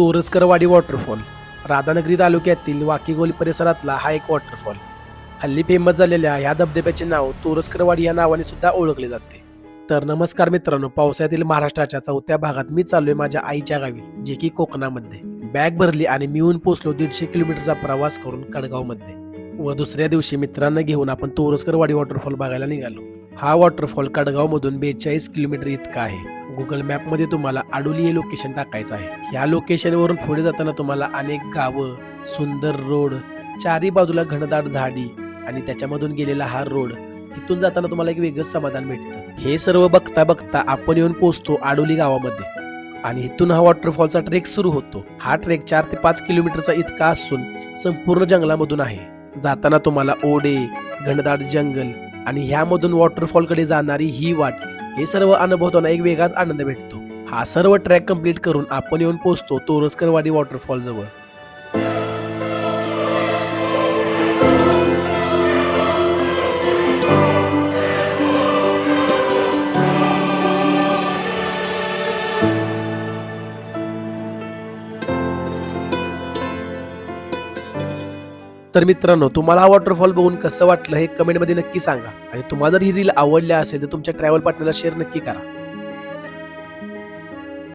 Toraskarwadi waterfall. Radhanagari तालुक्यातील वाकीगोली परिसरातला हा एक वॉटरफॉल. हल्ली फेमस झालेल्या ह्या धबधब्याचे नाव तोरसकरवाडी या नावाने सुद्धा ओळखले जाते. तर नमस्कार मित्रांनो पावसाळ्यातील महाराष्ट्राच्या चौथ्या भागात मी चाललोय माझ्या आईच्या गावी जे की कोकणामध्ये. बॅग भरली आणि मी येऊन दीडशे किलोमीटरचा प्रवास करून कडगावमध्ये व दुसऱ्या दिवशी मित्रांना घेऊन आपण तोरसकरवाडी वॉटरफॉल बघायला निघालो. हा वॉटरफॉल कडगावमधून बेचाळीस किलोमीटर इतका आहे. गुगल मॅपमध्ये तुम्हाला आडोली हे लोकेशन टाकायचं आहे. या लोकेशनवरून पुढे जाताना तुम्हाला अनेक गावं सुंदर रोड चारी बाजूला घनदाट झाडी आणि त्याच्यामधून गेलेला हा रोड इथून जाताना तुम्हाला एक वेगळंच समाधान भेटतं. हे सर्व बघता बघता आपण येऊन पोहोचतो आडोली गावामध्ये. आणि इथून हा वॉटरफॉलचा ट्रेक सुरू होतो. हा ट्रेक चार ते पाच किलोमीटरचा इतका असून संपूर्ण जंगलामधून आहे. जाताना तुम्हाला ओढे घनदाट जंगल आणि ह्यामधून वॉटरफॉलकडे जाणारी ही वाट हे सर्व अनुभवताना एक वेगळाच आनंद भेटतो. हा सर्व ट्रॅक कंप्लीट करून आपण येऊन पोहोचतो तोरसकरवाडी वॉटरफॉल जवळ. तर मित्रांनो तुम्हाला हा वॉटरफॉल बघून कसं वाटलं हे कमेंटमध्ये नक्की सांगा. आणि तुम्हाला जर ही रील आवडल्या असेल तर तुमच्या ट्रॅव्हल पार्टनरला शेअर नक्की करा.